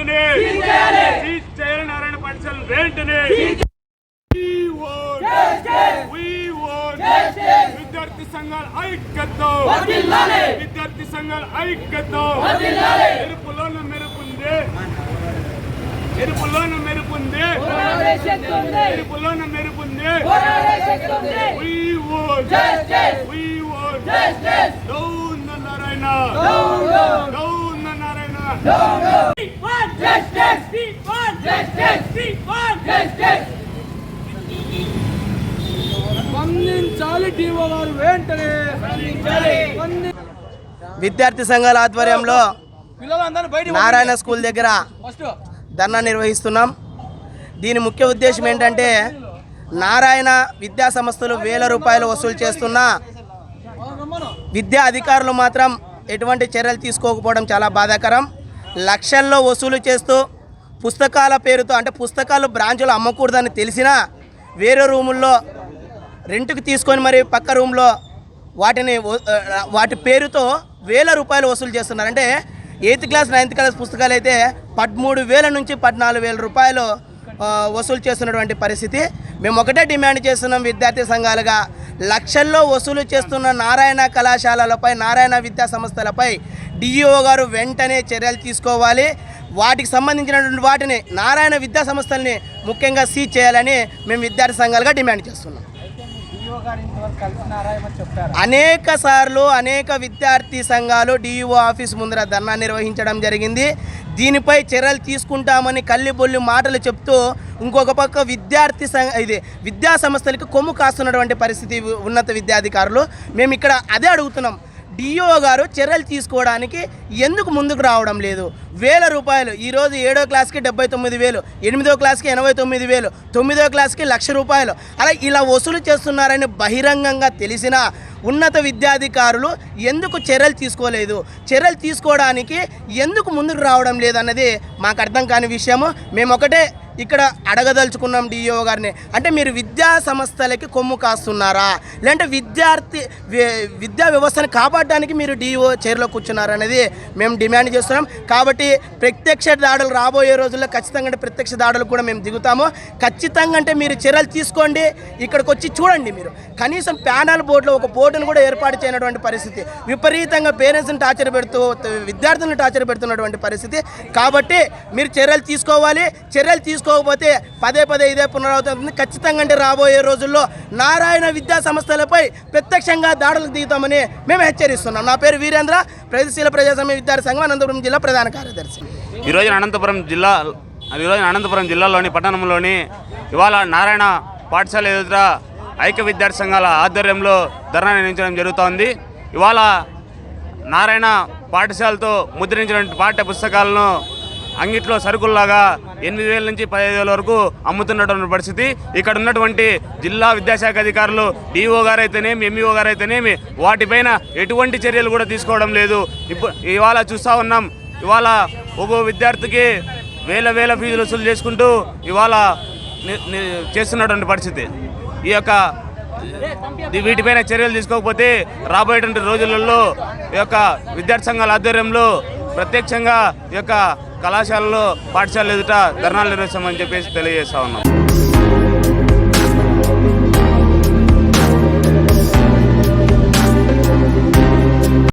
వెంటనే నారాయణ పాఠశాలను వెంటనే విద్యార్థి సంఘాల ఐక్యతో. విద్యార్థి సంఘాల ఐక్యతో. మెరుపులోన మెరుపుంది. మెరుపులోన మెరుపుంది. మెరుపులోన మెరుపుంది. నారాయణ. నారాయణ. స్పందించాలి వెంటనే విద్యార్థి సంఘాల ఆధ్వర్యంలో నారాయణ స్కూల్ దగ్గర ధర్నా నిర్వహిస్తున్నాం. దీని ముఖ్య ఉద్దేశం ఏంటంటే నారాయణ విద్యా సంస్థలు వేల రూపాయలు వసూలు చేస్తున్న విద్యా అధికారులు మాత్రం ఎటువంటి చర్యలు తీసుకోకపోవడం చాలా బాధాకరం. లక్షల్లో వసూలు చేస్తూ పుస్తకాల పేరుతో అంటే పుస్తకాలు బ్రాంచులు అమ్మకూడదని తెలిసినా వేరే రూముల్లో రెంట్కి తీసుకొని మరి పక్క రూమ్లో వాటిని వాటి పేరుతో వేల రూపాయలు వసూలు చేస్తున్నారు. అంటే ఎయిత్ క్లాస్ నైన్త్ క్లాస్ పుస్తకాలు అయితే పదమూడు వేల నుంచి పద్నాలుగు వేల రూపాయలు వసూలు చేస్తున్నటువంటి పరిస్థితి. మేము ఒకటే డిమాండ్ చేస్తున్నాం విద్యార్థి సంఘాలుగా. లక్షల్లో వసూలు చేస్తున్న నారాయణ కళాశాలలపై నారాయణ విద్యా సంస్థలపై డిఈఓ గారు వెంటనే చర్యలు తీసుకోవాలి. వాటికి సంబంధించినటువంటి వాటిని నారాయణ విద్యా సంస్థల్ని ముఖ్యంగా సీజ్ చేయాలని మేము విద్యార్థి సంఘాలుగా డిమాండ్ చేస్తున్నాం. అనేక సార్లు అనేక విద్యార్థి సంఘాలు డిఈఓ ఆఫీస్ ముందర ధర్నా నిర్వహించడం జరిగింది. దీనిపై చర్యలు తీసుకుంటామని కల్లిబొల్లి మాటలు చెప్తూ ఇంకొక పక్క విద్యార్థి సంఘ ఇది విద్యా సంస్థలకు కొమ్ము కాస్తున్నటువంటి పరిస్థితి ఉన్నత విద్యాధికారులు. మేము ఇక్కడ అదే అడుగుతున్నాం. డిఓ గారు చర్యలు తీసుకోవడానికి ఎందుకు ముందుకు రావడం లేదు? వేల రూపాయలు ఈరోజు ఏడో క్లాస్కి డెబ్బై తొమ్మిది వేలు ఎనిమిదో క్లాస్కి ఎనభై తొమ్మిది వేలు తొమ్మిదో క్లాస్కి లక్ష రూపాయలు. అలా ఇలా వసూలు చేస్తున్నారని బహిరంగంగా తెలిసిన ఉన్నత విద్యాధికారులు ఎందుకు చర్యలు తీసుకోలేదు? చర్యలు తీసుకోవడానికి ఎందుకు ముందుకు రావడం లేదన్నది మాకు అర్థం కాని విషయము. మేము ఒకటే ఇక్కడ అడగదలుచుకున్నాం డిఈఓ గారిని. అంటే మీరు విద్యా సంస్థలకి కొమ్ము కాస్తున్నారా? లేదంటే విద్యార్థి విద్యా వ్యవస్థను కాపాడడానికి మీరు డిఓ చైర్లో కూర్చున్నారా అనేది మేము డిమాండ్ చేస్తున్నాం. కాబట్టి ప్రత్యక్ష దాడులు రాబోయే రోజుల్లో ఖచ్చితంగా అంటే ప్రత్యక్ష దాడులు కూడా మేము దిగుతాము. ఖచ్చితంగా అంటే మీరు చర్యలు తీసుకోండి. ఇక్కడికి వచ్చి చూడండి మీరు. కనీసం ప్యానల్ బోర్డులో ఒక బోర్డును కూడా ఏర్పాటు చేయనటువంటి పరిస్థితి. విపరీతంగా పేరెంట్స్ని టార్చర్ పెడుతూ విద్యార్థులను టార్చర్ పెడుతున్నటువంటి పరిస్థితి. కాబట్టి మీరు చర్యలు తీసుకోవాలి. చర్యలు తీసుకో తీసుకోకపోతే పదే పదే ఇదే పునరావృతమవుతుంది. ఖచ్చితంగా అంటే రాబోయే రోజుల్లో నారాయణ విద్యా సంస్థలపై ప్రత్యక్షంగా దాడులకు దిగుతామని మేము హెచ్చరిస్తున్నాం. నా పేరు వీరేంద్ర ప్రగతిశీల ప్రజాస్వామ్య విద్యార్థి సంఘం అనంతపురం జిల్లా ప్రధాన కార్యదర్శి. ఈ రోజున అనంతపురం జిల్లా ఈ రోజున అనంతపురం జిల్లాలోని పట్టణంలోని ఇవాళ నారాయణ పాఠశాల ఎదుట ఐక్య విద్యార్థి సంఘాల ఆధ్వర్యంలో ధర్నా నిర్వహించడం జరుగుతోంది. ఇవాళ నారాయణ పాఠశాలతో ముద్రించినటువంటి పాఠ్య పుస్తకాలను అంగిట్లో సరుకుల్లాగా ఎనిమిది వేల నుంచి పదిహేను వేల వరకు అమ్ముతున్నటువంటి పరిస్థితి. ఇక్కడ ఉన్నటువంటి జిల్లా విద్యాశాఖ అధికారులు డిఓ గారు అయితేనేమి ఎంఈఓ గారు అయితేనేమి వాటిపైన ఎటువంటి చర్యలు కూడా తీసుకోవడం లేదు. ఇప్పుడు ఇవాళ చూస్తూ ఉన్నాం. ఇవాళ ఒక్కో విద్యార్థికి వేల వేల ఫీజులు వసూలు చేసుకుంటూ ఇవాళ చేస్తున్నటువంటి పరిస్థితి. ఈ యొక్క వీటిపైన చర్యలు తీసుకోకపోతే రాబోయేటువంటి రోజులలో ఈ యొక్క విద్యార్థి సంఘాల ఆధ్వర్యంలో ప్రత్యక్షంగా ఈ యొక్క కళాశాలలో పాఠశాల ఎదుట ధర్నాలు నిర్వహిస్తామని చెప్పేసి తెలియజేస్తా ఉన్నాం.